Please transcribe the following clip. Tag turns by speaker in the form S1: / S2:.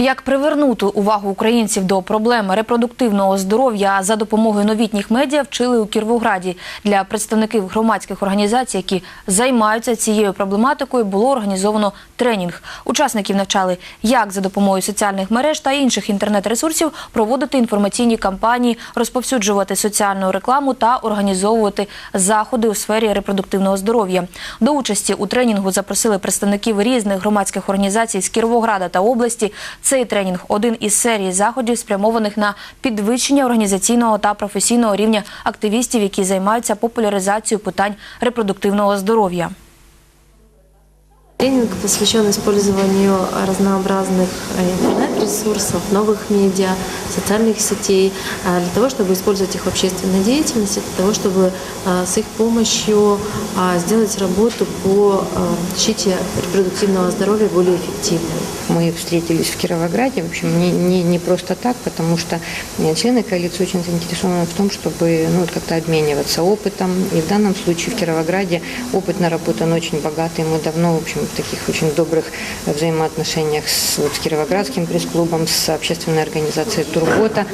S1: Як привернути увагу українців до проблеми репродуктивного здоров'я за допомогою новітніх медіа вчили у Кіровограді. Для представників громадських організацій, які займаються цією проблематикою, було організовано тренінг. Учасників навчали, як за допомогою соціальних мереж та інших інтернет-ресурсів проводити інформаційні кампанії, розповсюджувати соціальну рекламу та організовувати заходи у сфері репродуктивного здоров'я. До участі у тренінгу запросили представників різних громадських організацій з Кіровограда та області. Цей тренінг один із серії заходів, спрямованих на підвищення організаційного та професійного рівня активістів, які займаються популяризацією питань репродуктивного здоров'я.
S2: Тренинг посвящен использованию разнообразных э, интернет-ресурсов, новых медиа, социальных сетей, э, для того, чтобы использовать их в общественной деятельности, для того, чтобы э, с их помощью э, сделать работу по защите репродуктивного здоровья более эффективной.
S3: Мы встретились в Кировограде, в общем, не, не, не просто так, потому что э, члены коалиции очень заинтересованы в том, чтобы ну, как-то обмениваться опытом. И в данном случае в Кировограде опыт наработан очень богатый. Мы давно, в общем, таких очень добрых взаимоотношениях с, вот, с Кировоградским пресс-клубом, с общественной организацией Турбота.